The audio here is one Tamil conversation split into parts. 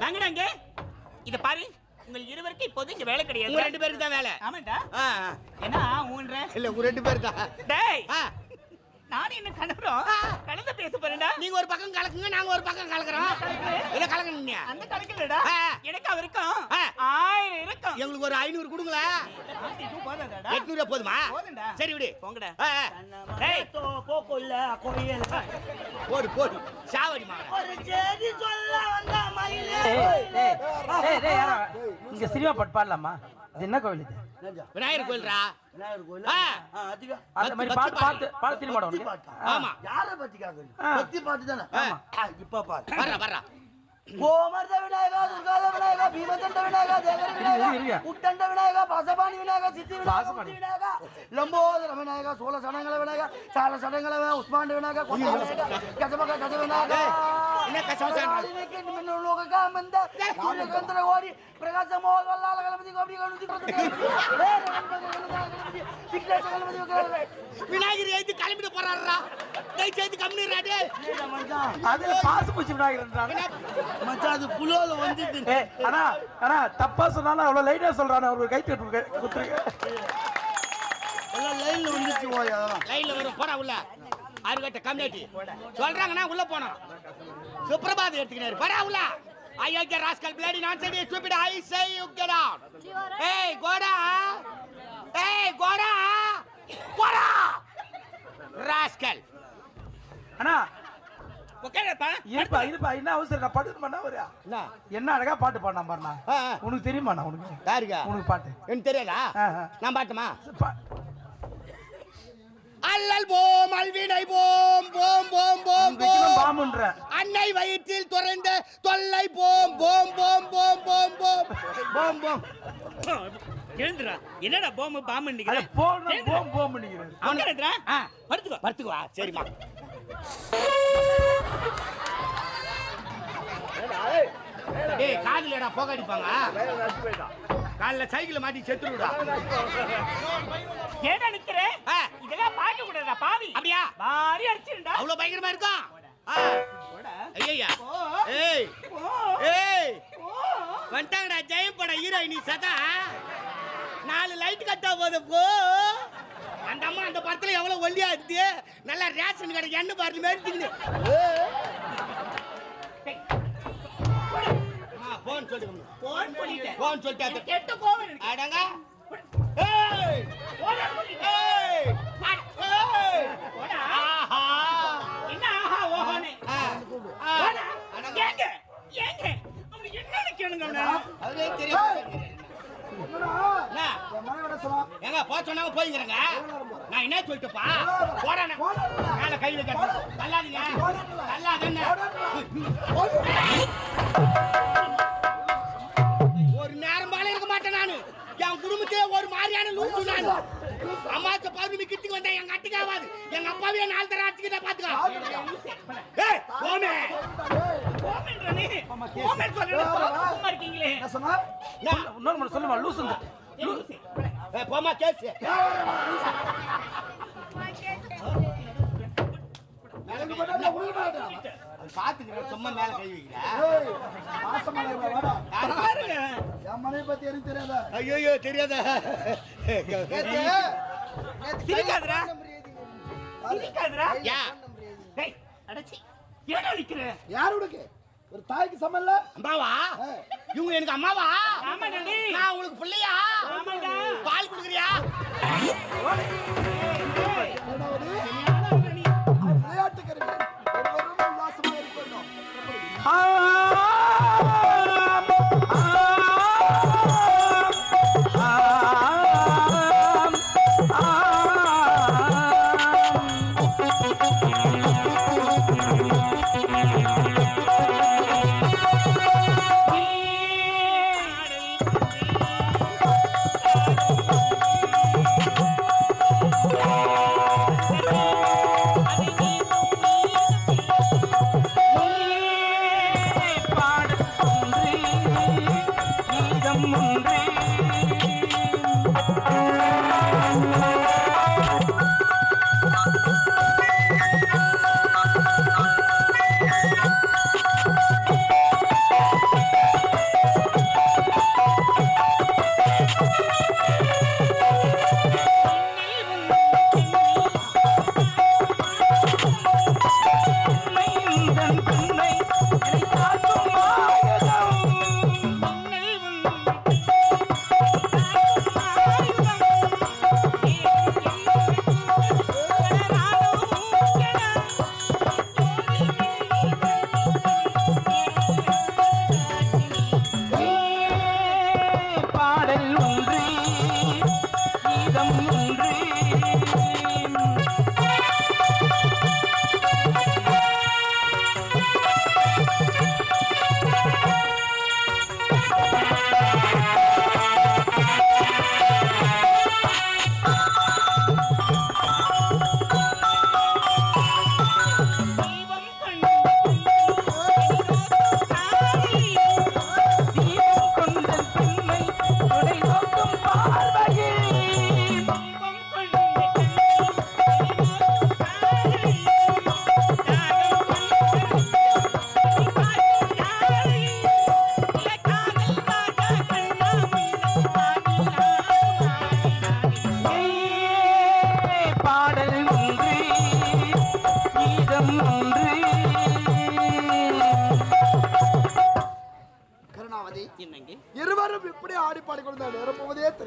வாங்கடா இங்க. இத பாரு. உங்கள் இருவருக்கு இப்போது இங்க வேலை உங்க கிடையாது ரெண்டு பேருக்கு தான் வேலை. ஆமாண்டா. ஆ, என்ன ஊன்ற? ஆ. இல்ல உங்க ரெண்டு பேருக்கு? தான் டேய் நானும் என்ன ஆ. கலந்து பேச போறேன்டா. நீங்க ஒரு பக்கம் கலக்குங்க நாங்க ஒரு பக்கம் கலக்குறோம். என்ன கலக்குனீங்க அந்த கணக்குலடா ஆ. எனக்கு அவருக்கும். ஆயிரம் இருக்கும். எங்களுக்கு ஒரு ஐநூறு போதாதாடா? எட்நூறு போதுமா. சரி விடு. போங்கடா. போக்குள்ள கோயில் போடு போடு. சாவடி ஒரு செய்தி சொல்ல வந்த மயிலே? இங்க சினிமா பாட்டு பாடலாமா? இது என்ன கோவில் இது? விநாயகர் கோயில்ரா? விநாயகர் கோயில். அந்த மாதிரி பாட்டு பாட? ஆமா. யாரை பத்தி கேக்குறீங்க? பத்தி பாட்டு தானே? ஆ. ஆ, இப்ப பாரு. வர்றா வர்றா. గోమర్ద వినాయక దుర్గాద వినాయక భీమచండ వినాయక దేవరి వినాయక ఉట్టండ వినాయక పాసపాణి వినాయక సిద్ధి వినాయక వినాయక లంబోదర వినాయక సోల సడంగల వినాయక చాలా సడంగల వినాయక ఉస్మాండ వినాయక కొండ వినాయక గజమక గజ వినాయక ஓடி பிரகாச மோகல்லால கணபதி கோபி கணபதி விநாயகர் ஏத்து கிளம்பிட்டு போறாருடா தயவு செய்து கம்மிடுறா டேய் அதுல பாசு பூச்சி விநாயகர் மச்சான் அது புலோல வந்துது ஏய் அண்ணா அண்ணா தப்பா சொன்னாலும் அவ்வளவு லைட்டா சொல்றானே அவருக்கு கை தட்டு குத்துருங்க. எல்லாம் லைன்ல வந்துச்சு ஓயா. லைன்ல வரும் போடா உள்ள. அருகட்ட கம்யூனிட்டி சொல்றாங்கன்னா உள்ள போனோம். சுப்ரபாத் எடுத்துக்கினாரு போடா உள்ள. ஐயோக்கிய ராஸ்கல் பிளேடி நான் side stupid I say you get out ஏய் கோடா. ஏய் கோடா. கோடா ராஸ்கல். அண்ணா இருப்பா இருப்பா. என்ன அவசரம்? நான் பாட்டு பண்ணா வரியா என்ன? அழகா பாட்டு பாடினா பாருண்ணா. உனக்கு தெரியுமாண்ணா உனக்கு? யாருக்கா? உனக்கு பாட்டு. எனக்கு தெரியாதா. நான் பாட்டுமா? அல்லல் போம் அல்வினை போம் போம் போம் போம் போம். அன்னை வயிற்றில் துறைந்த தொல்லை போம் போம் போம் போம் போம் போம். போம் போம். எழுந்துடா என்னடா பாம்பு பாம்பு அட நிக்கிற போன போம் போம் பண்ணிக்கிறேன் அவனுக்கு ஆ. படுத்துக்கோ. படுத்துக்குவா சரிம்மா. டேய் காதுலடா புகை அடிப்பாங்க. காலைல சைக்கிள் மாட்டி செத்துருடா. ஏடா நிக்கிற. இதெல்லாம் பாக்க கூடாதா பாவி. அப்படியா? பாரி அடிச்சிருந்தா அவ்வளவு பயங்கரமா இருக்கும் போ. ஏய். ஏய். வந்துட்டாங்கடா ஜெயம் பட ஹீரோயினி சதா. நாலு லைட் கட்டா போது போ. அந்த படத்துல எவ்வளவு ஒல்லியா இருந்து நல்லா ரேஷன் கடை எண்ணெய் பாரு மாதிரி தின்னு. போன் சொல்லி போன் பண்ணிட்டேன். போன் சொல்லிட்டு கெட்ட கோவம். அடங்க. ஏய். ஏய்! ஏய். ஆஹா! என்ன ஆஹா. அடங்க. ஏங்க ஏங்க? அவனுக்கு என்னன்னு கேளுங்க அவனை. அதுவே தெரியும் என்ன? ஏங்க சொன்னாங்க நான் என்ன சொல்லிட்டுப்பா போறேன் மேல கையில கட்டு தள்ளாதீங்க தள்ளாதன்னு ஒரு நேரம் மேல இருக்க மாட்டேன் நானு என் குடும்பத்திலே ஒரு மாதிரியான லூசு நான் அம்மாச்ச பௌர்ணமி கிட்டுக்கு வந்தா எங்க அட்டுக்கு ஆகாது எங்க அப்பாவே நாலு தர அடிச்சுக்கிட்ட பாத்துக்கோ ஏய் போமே போமென்றா நீ. போமென்னு சொல்றேன். நான் இன்னொரு முறை சொல்லுமா லூசுங்க லூசு. போமா கேசு பாத்துக்கிறேன் சும்மா மேல கை வைக்கிறேன் தெரியாதா ஐயோ தெரியாதா சிரிக்காதரா சிரிக்காதரா அடைச்சி ஏடா நிக்கிறேன் யார் உனக்கு ஒரு தாய்க்கு சமல்ல அம்மாவா? இவங்க எனக்கு அம்மாவா? ஆமாடா. நான் உங்களுக்கு பிள்ளையா? ஆமாடா. பால் குடுக்குறியா?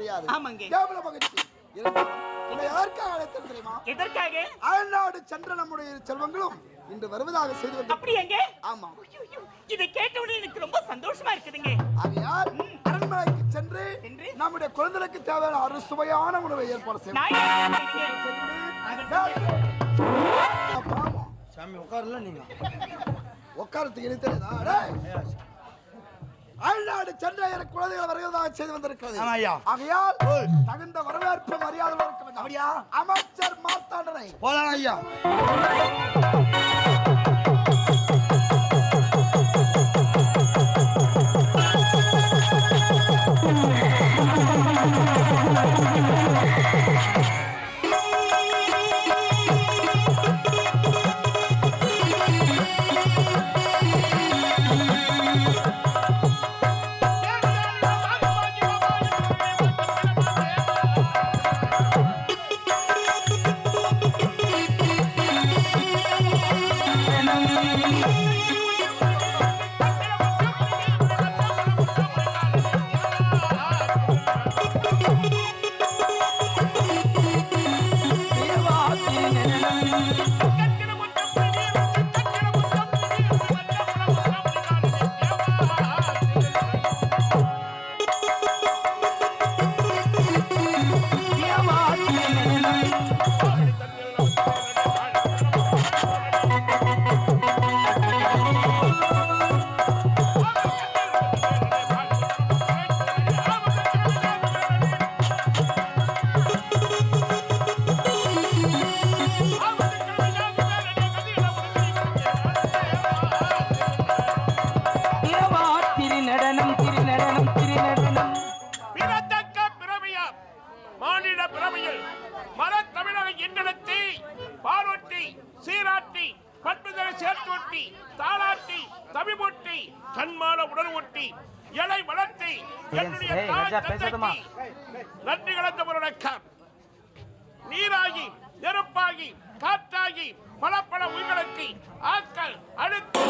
கேவல மகிழ்ச்சி யாருக்காக அழைத்தேன் தெரியுமா? எதற்காக? அயல்நாடு சென்ற நம்முடைய செல்வங்களும் இன்று வருவதாக செய்து அப்படி எங்க ஆமா. ஐயோ, இதை கேட்டவுடனே எனக்கு ரொம்ப சந்தோஷமா இருக்குதுங்க. ஆகையால் அரண்மனைக்கு சென்று? நம்முடைய குழந்தைகளுக்கு தேவையான அறு சுவையான உணவை ஏற்பாடு செய்வோம். சாமி உட்காரல நீங்க? உட்காரத்துக்கு இனி தெரியுதா? டேய். அயல்நாடு சென்ற எனக்கு குழந்தைகள் வருவதாக செய்து வந்திருக்கிறது. ஆகையால் தகுந்த வரவேற்பு மரியாதை? அமைச்சர் மார்த்தாண்டனை. ஐயா. எண்ணெடுத்தி பாலொட்டி சீராட்டி பட்டுதலை சேர்த்தொட்டி தாளாட்டி தமிழொட்டி கண்மான உடல் ஒட்டி இலை வளர்த்தி என்னுடைய நன்றி கலந்த வணக்கம் நீராகி நெருப்பாகி காற்றாகி பல பல உயிர்களுக்கு ஆக்கள் அழுத்து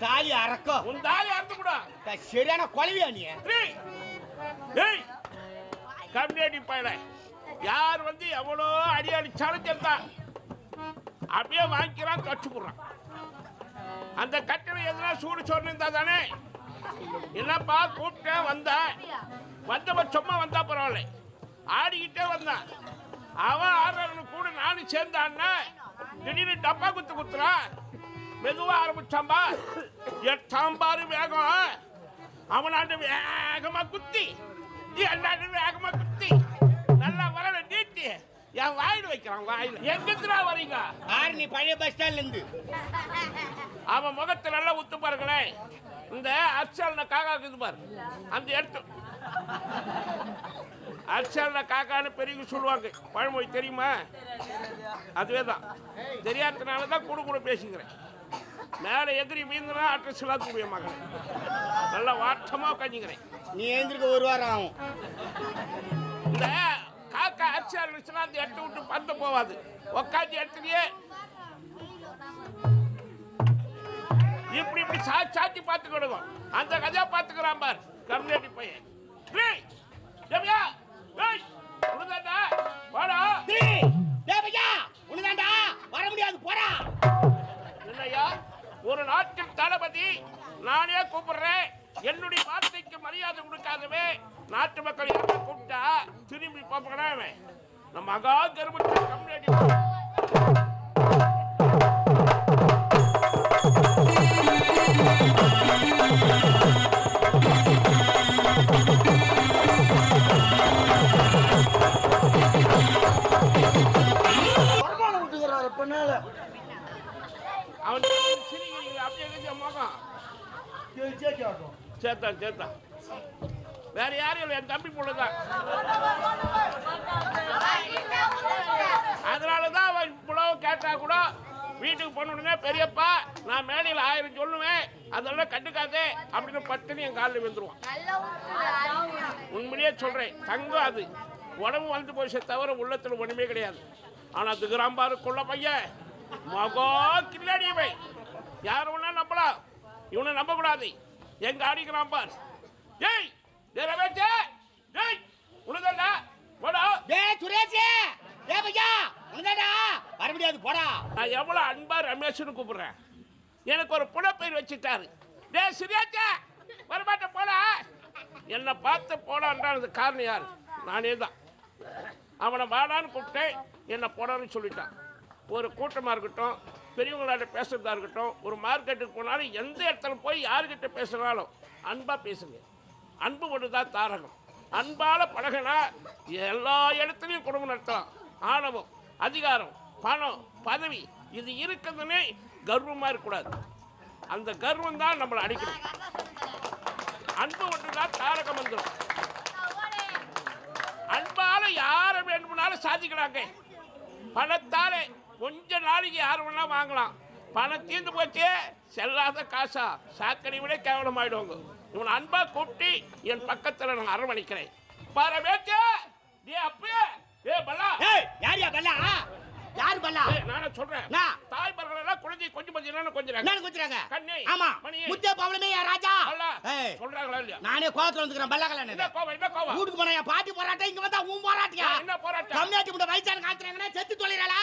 தாலி அறக்கும் உன் தாலி அறுத்து கூட சரியான கொலவியா நீ? ஏய் கம்யூனிட்டி பயல யார் வந்து எவ்வளோ அடி அடிச்சாலும் தெரிதான் அப்படியே வாங்கிக்கிறான் கட்டு போடுறான் அந்த கட்டில எதுனா சூடு சொன்னு தானே? என்னப்பா கூப்பிட்டேன் வந்தேன் வந்தவன் சும்மா வந்தா பரவாயில்ல. ஆடிக்கிட்டே வந்தான் அவன் ஆடுறவனு கூட நானும் சேர்ந்தான்னா திடீர்னு டப்பா குத்து குத்துறான் மெதுவா ஆரம்பிச்சாம்பா எட்டாம்பாரு வேகம். அவனாண்டு வேகமா குத்தி. என்னாண்டு வேகமா குத்தி. நல்லா வரல நீட்டி. என் வாயில் வைக்கிறான் வாயில். எங்கிருந்துடா வரீங்க ஆரணி பழைய பஸ் ஸ்டாண்ட்ல இருந்து. அவன் முகத்தை நல்லா உத்து பாருங்களேன் இந்த அர்ச்சல்ன காக்கா இருக்குது பாரு. அந்த எடுத்து அர்ச்சல்ன காக்கான்னு பெரியவங்க சொல்லுவாங்க. பழமொழி தெரியுமா? அதுவே தான் தெரியாததுனால தான் கூட கூட பேசிக்கிறேன். மேலே எதிரி மீந்துனா அட்ரஸ் எல்லாம் கூடிய மகன் நல்லா வாட்டமாக உட்காந்துக்கிறேன் நீ எழுந்திருக்க ஒரு வாரம் ஆகும். இந்த காக்கா அரிசி இருந்துச்சுன்னா அந்த எட்டு விட்டு பந்த போவாது. உக்காந்து இடத்துலயே இப்படி இப்படி சா சாத்தி பார்த்துக்கிடுவோம் அந்த கதையா பார்த்துக்கிறான் பார். கம்யூனிட்டி பையன். ஒரு நாட்டின் தளபதி நானே கூப்பிடுறேன். என்னுடைய வார்த்தைக்கு மரியாதை கொடுக்காதவே நாட்டு மக்கள் யாரும் கூப்பிட்டா திரும்பி பார்ப்பேன் நம்ம மகா கருமத்தை கம்யூனிட்டி சேர்த்தான் சேர்த்தான் வேற யாரும் இல்லை என் தம்பி பொண்ணுதான் அதனால தான் அவன் இவ்வளவு கேட்டா கூட வீட்டுக்கு போன பெரியப்பா நான் மேடையில் ஆயிரம் சொல்லுவேன். அதெல்லாம் கண்டுக்காதே அப்படின்னு பட்டுன்னு என் காலில் விழுந்துருவான். உண்மையிலேயே சொல்கிறேன் தங்கம் அது. உடம்பு வந்து போச்சு தவிர உள்ளத்தில் ஒன்றுமே கிடையாது. ஆனால் திகராம்பாரு கொள்ள பையன். மகோ கில்லாடி யார் ஒன்றா நம்பலாம்? இவனை நம்பக்கூடாது. எங்க அடிக்கிறான் பார். ஏய் ரமேஷ் டேய் உனதாண்டா போடா. டேய் சுரேஷ் டேய் பையா உனதாண்டா வர முடியாது போடா. நான் எவ்வளவு அன்பா ரமேஷ்னு கூப்பிடுறேன். எனக்கு ஒரு புலப்பெயர் வச்சுட்டாரு. டேய் சுரேஷா வரமாட்ட போடா. என்னை பார்த்து போடான்றது காரணம் யார்? நானே தான். அவனை வாடான்னு கூப்பிட்டேன் என்னை போடான்னு சொல்லிட்டான். ஒரு கூட்டமாக இருக்கட்டும் பெரியவங்களாட்ட பேசுகிறதா இருக்கட்டும் ஒரு மார்க்கெட்டுக்கு போனாலும் எந்த இடத்துல போய் யாருக்கிட்ட பேசுனாலும் அன்பாக பேசுங்க. அன்பு ஒன்று தான் தாரகம். அன்பால் பழகினா எல்லா இடத்துலையும் குடும்பம் நடத்தலாம். ஆணவம் அதிகாரம் பணம் பதவி இது இருக்குதுன்னே கர்வமாக இருக்கக்கூடாது. அந்த கர்வம் தான் நம்மளை அடிக்கணும். அன்பு ஒன்று தான் தாரக மந்திரம் அன்பால் யாரை வேண்டுமானாலும் சாதிக்கிறாங்க பணத்தாலே கொஞ்ச நாளைக்கு யார் வேணா வாங்கலாம். பணம் தீர்ந்து போச்சு செல்லாத காசா. சாக்கடை விட கேவலமாயிடுவாங்க இவன் அன்பா கூப்பிட்டு என் பக்கத்தில் நான் அரவணைக்கிறேன். பாரு பேச்சு. நீ அப்பயே ஏ பல்லா. ஏய் யாரியா பல்லா? யார் பல்லா? நானே சொல்றேன். தாய் பல்லா எல்லாம் குழந்தை கொஞ்சம் கொஞ்சம் கொஞ்சம் கொஞ்சறாங்க கண்ணே ஆமா. முத்தே பவளமே யா ராஜா? சொல்றாங்களா இல்லையா? நானே கோவத்துல வந்துக்கறேன் பல்லா கல்ல என்ன கோவம் என்ன கோவம்? ஊருக்கு போனா பாட்டி போராட்டம் இங்க வந்தா ஊம் போராட்டியா? என்ன போராட்டம்? கம்மியாட்டி முட்ட வயசான காத்துறாங்கன்னா செத்து தொலைறாளா?